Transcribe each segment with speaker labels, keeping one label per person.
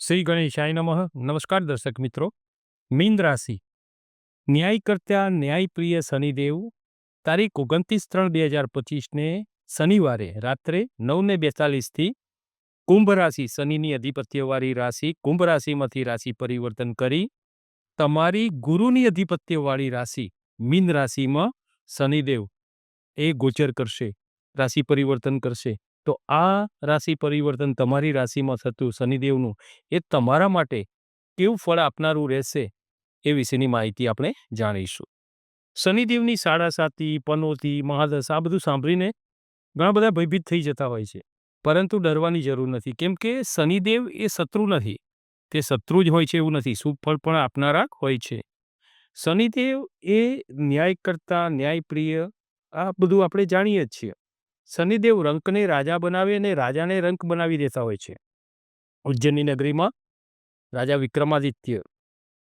Speaker 1: શ્રી ગણેશાય નમઃ. નમસ્કાર દર્શક મિત્રો. મીન રાશિ. ન્યાય કરતા ન્યાયપ્રિય શનિદેવ, તારીખ ઓગણત્રીસ ત્રણ બે હજાર પચીસને શનિવારે રાત્રે નવને બેતાલીસથી કુંભ રાશિ શનિની અધિપત્યવાળી રાશિ કુંભ રાશિમાંથી રાશિ પરિવર્તન કરી તમારી ગુરુની અધિપત્યવાળી રાશિ મીન રાશિમાં શનિદેવ એ ગોચર કરશે, રાશિ પરિવર્તન કરશે. તો આ રાશિ પરિવર્તન તમારી રાશિમાં થતું શનિદેવનું એ તમારા માટે કેવું ફળ આપનારું રહેશે એ વિશેની માહિતી આપણે જાણીશું. શનિદેવની સાડા સાતી, પનોતી, મહાદશ આ બધું સાંભળીને ઘણા બધા ભયભીત થઈ જતા હોય છે. પરંતુ ડરવાની જરૂર નથી. કેમ કે શનિદેવ એ શત્રુ નથી. તે શત્રુ જ હોય છે એવું નથી. સુફળ પણ આપનારા હોય છે. શનિદેવ એ ન્યાય કરતા, ન્યાયપ્રિય આ બધું આપણે જાણીએ જ છીએ. શનિદેવ રંકને રાજા બનાવે અને રાજાને રંક બનાવી દેતા હોય છે. ઉજ્જૈનની નગરીમાં રાજા વિક્રમાદિત્ય,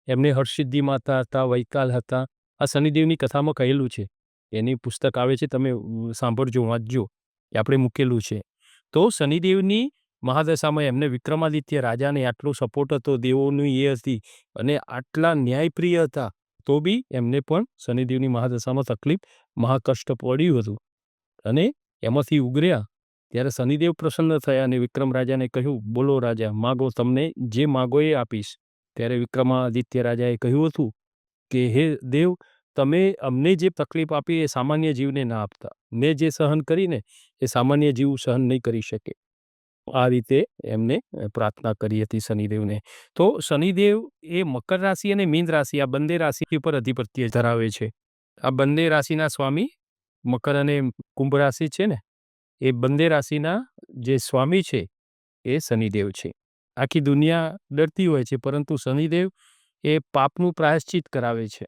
Speaker 1: એમને હર્ષિદ્ધિ માતા હતા, વૈકાલ હતા. આ શનિદેવની કથામાં કહેલું છે. એની પુસ્તક આવે છે, તમે સાંભળજો, વાંચજો. એ આપણે મૂકેલું છે. તો શનિદેવની મહાદશામાં એમને વિક્રમાદિત્ય રાજાને આટલો સપોર્ટ હતો, દેવોની એ હતી અને આટલા ન્યાયપ્રિય હતા, તો બી એમને પણ શનિદેવની મહાદશામાં તકલીફ, મહાકષ્ટ પડ્યું હતું. અને એમાંથી ઉગર્યા ત્યારે શનિદેવ પ્રસન્ન થયા અને વિક્રમ રાજાને કહ્યું, બોલો રાજા, માગો તમને જે માગો એ આપીશ. ત્યારે વિક્રમાદિત્ય રાજાએ કહ્યું હતું કે, હે દેવ, તમે અમને જે તકલીફ આપી એ સામાન્ય જીવને ના આપતા. મેં જે સહન કરીને એ સામાન્ય જીવ સહન નહીં કરી શકે. આ રીતે એમને પ્રાર્થના કરી હતી શનિદેવને. તો શનિદેવ એ મકર રાશિ અને મીન રાશિ, આ બંને રાશિ ઉપર અધિપત્ય ધરાવે છે. આ બંને રાશિના સ્વામી મકર અને કુંભ રાશિ છે ને, એ બંને રાશિના જે સ્વામી છે, એ શનિદેવ છે. આખી દુનિયા ડરતી હોય છે, પરંતુ શનિદેવ એ પાપનું પ્રાયશ્ચિત કરાવે છે.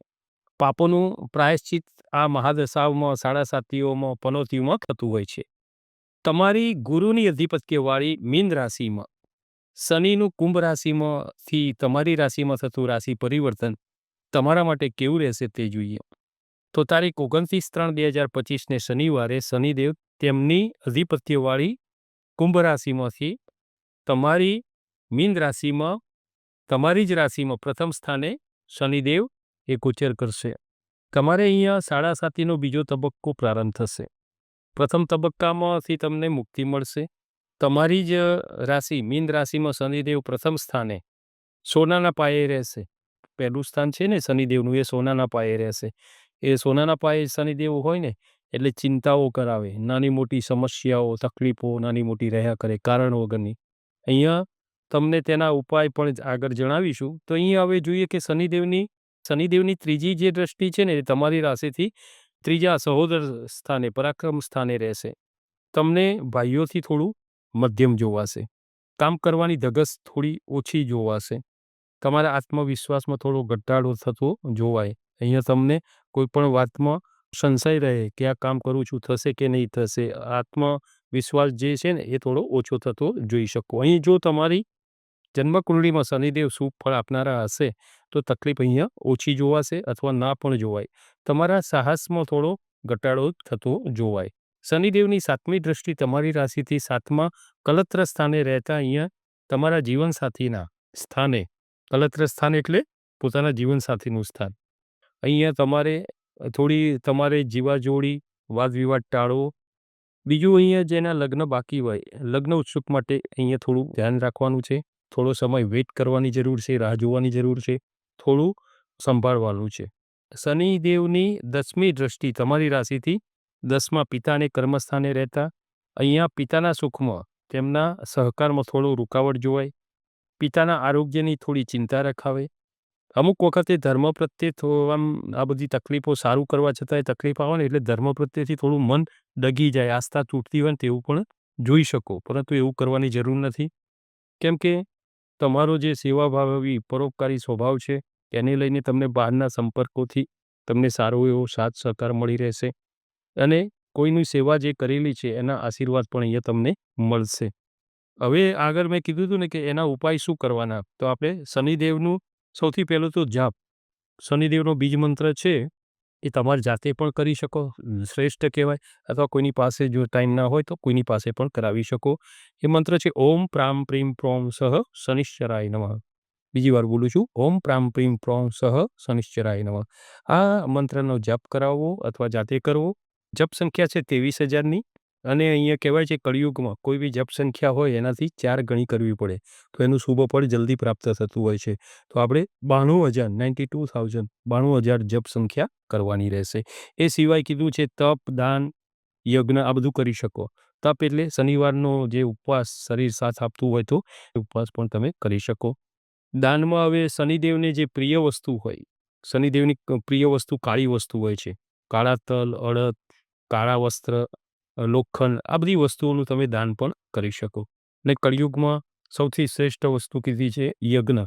Speaker 1: પાપોનું પ્રાયશ્ચિત આ મહાદશાઓમાં સાડાસાતીઓમાં, પનોતીઓમાં થતું હોય છે. તમારી ગુરુની અધિપત્યવાળી મીન રાશિમાં, શનિનું કુંભ રાશિમાંથી તમારી રાશિમાં થતું રાશિ પરિવર્તન તમારા માટે કેવું રહેશે તે જોઈએ. તો તારીખ ઓગણત્રીસ ત્રણ બે હજાર પચીસને શનિવારે શનિદેવ તેમની અધિપત્યવાળી કુંભ રાશિમાંથી તમારી મીન રાશિમાં, તમારી જ રાશિમાં પ્રથમ સ્થાને શનિદેવ એ ગોચર કરશે. તમારે અહીંયા સાડા સાતીનો બીજો તબક્કો પ્રારંભ થશે. પ્રથમ તબક્કામાંથી તમને મુક્તિ મળશે. તમારી જ રાશિ, મીન રાશિમાં શનિદેવ પ્રથમ સ્થાને સોનાના પાયે રહેશે. પહેલું સ્થાન છે ને શનિદેવનું એ સોનાના પાયે રહેશે. એ સોનાના પાયે શનિદેવ હોય ને, એટલે ચિંતાઓ કરાવે. નાની મોટી સમસ્યાઓ, તકલીફો નાની મોટી રહ્યા કરે કારણ વગરની. અહીંયા તમને તેના ઉપાય પણ આગળ જણાવીશું. તો અહીંયા હવે જોઈએ કે શનિદેવની શનિદેવની ત્રીજી જે દ્રષ્ટિ છે ને, એ તમારી રાશિથી ત્રીજા સહોદર સ્થાને, પરાક્રમ સ્થાને રહેશે. તમને ભાઈઓથી થોડું મધ્યમ જોવાશે. કામ કરવાની ધગસ થોડી ઓછી જોવાશે. તમારા આત્મવિશ્વાસમાં થોડો ઘટાડો થતો જોવાય. અહીંયા તમને કોઈ પણ વાતમાં સંશય રહે કે આ કામ કરું છું, થશે કે નહીં થશે, આત્મવિશ્વાસ જે છે ને એ થોડો ઓછો થતો જોઈ શકો. અહીં જો તમારી જન્મકુંડળીમાં શનિદેવ શુભ ફળ આપનારા હશે, તો તકલીફ અહીંયા ઓછી જોવાશે અથવા ના પણ જોવાય. તમારા સાહસમાં થોડો ઘટાડો થતો જોવાય. શનિદેવની સાતમી દ્રષ્ટિ તમારી રાશિથી સાતમા કલત્ર સ્થાને રહેતા અહીંયા તમારા જીવનસાથીના સ્થાને. કલત્ર સ્થાન એટલે પોતાના જીવનસાથીનું સ્થાન. અહીંયા તમારે, થોડી તમારે જીવાજોડી વાદ વિવાદ ટાળવો બીજું અહીંયા જેના લગ્ન બાકી હોય. લગ્ન ઉત્સુક માટે અહીંયા થોડું ધ્યાન રાખવાનું છે. થોડો સમય વેઇટ કરવાની જરૂર છે, રાહ જોવાની જરૂર છે. થોડું સંભાળવાનું છે. શનિદેવની દસમી દ્રષ્ટિ તમારી રાશિથી દસમા પિતાને કર્મસ્થાને રહેતા. અહીંયા પિતાના સુખમાં તેમના સહકારમાં થોડો રૂકાવટ જોવાય. પિતાના આરોગ્યની થોડી ચિંતા રખાવે. અમુક વખતે ધર્મ પ્રત્યે થો- આમ, આ બધી તકલીફો સારું કરવા છતાંય તકલીફ આવે ને એટલે ધર્મ પ્રત્યેથી થોડું મન ડગી જાય, આસ્થા તૂટતી હોય ને તેવું પણ જોઈ શકો, પરંતુ એવું કરવાની જરૂર નથી. કેમ કે તમારો જે સેવાભાવી, પરોપકારી સ્વભાવ છે એને લઈને તમને બહારના સંપર્કોથી તમને સારો એવો સાથ સહકાર મળી રહેશે. અને કોઈની સેવા જે કરેલી છે, એના આશીર્વાદ પણ અહીંયા તમને મળશે. હવે આગળ મેં કીધું હતું ને કે એના ઉપાય શું કરવાના? તો આપણે શનિદેવનું સૌથી પહેલું તો જાપ શનિદેવનો બીજ મંત્ર છે, એ તમારી જાતે પણ કરી શકો. શ્રેષ્ઠ કહેવાય. અથવા કોઈની પાસે જો ટાઈમ ના હોય તો કોઈની પાસે પણ કરાવી શકો. એ મંત્ર છે, ઓમ પ્રામ પ્રીમ પ્રોમ સહ શનિશ્ચરાય નમઃ. બીજી વાર બોલું છું, ઓમ પ્રામ પ્રીમ પ્રોમ સહ શનિશ્ચરાય નમઃ. આ મંત્રનો જપ કરાવવો અથવા જાતે કરવો, જપ સંખ્યા છે ત્રેવીસ હજારની. અને અહીંયા કહેવાય છે કળિયુગમાં કોઈ બી જપ સંખ્યા હોય એનાથી ચાર ગણી કરવી પડે. તો એનું શુભ ફળ જલ્દી પ્રાપ્ત થતું હોય છે. તો આપણે બાણું હજાર નાઇન્ટી ટુ થાઉઝન્ડ બાણું હજાર જપ સંખ્યા કરવાની રહેશે. એ સિવાય કીધું છે તપ, દાન, યજ્ઞ આ બધું કરી શકો. તપ એટલે શનિવારનો જે ઉપવાસ શરીર સાથ આપતું હોય તો ઉપવાસ પણ તમે કરી શકો. દાનમાં હવે શનિદેવને જે પ્રિય વસ્તુ હોય, શનિદેવની પ્રિય વસ્તુ કાળી વસ્તુ હોય છે. કાળા તલ, અડદ, કાળા વસ્ત્ર લોખંડ, આ બધી વસ્તુઓનું તમે દાન પણ કરી શકો. ને કળિયુગમાં સૌથી શ્રેષ્ઠ વસ્તુ કીધી છે યજ્ઞ.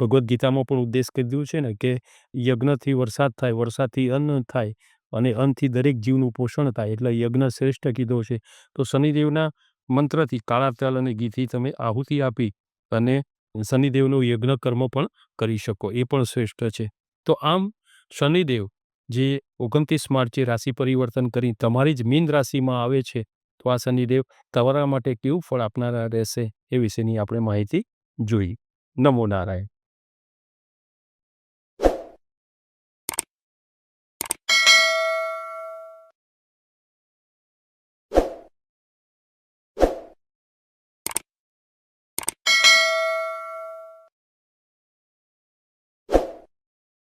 Speaker 1: ભગવદ્ ગીતામાં પણ ઉદ્દેશ કીધું છે ને કે યજ્ઞથી વરસાદ થાય, વરસાદથી અન્ન થાય અને અન્નથી દરેક જીવનું પોષણ થાય એટલે યજ્ઞ શ્રેષ્ઠ કીધો છે. તો શનિદેવના મંત્રથી કાળા તલ અને ઘીથી તમે આહુતિ આપી અને શનિદેવનું યજ્ઞ કર્મ પણ કરી શકો. એ પણ શ્રેષ્ઠ છે. તો આમ શનિદેવ જે ઓગણત્રીસ માર્ચે રાશિ પરિવર્તન કરી તમારી જ મીન રાશિમાં આવે છે, તો આ શનિદેવ તમારા માટે કેવું ફળ આપનારા રહેશે એ વિશેની આપણે માહિતી જોઈ. નમો નારાયણ.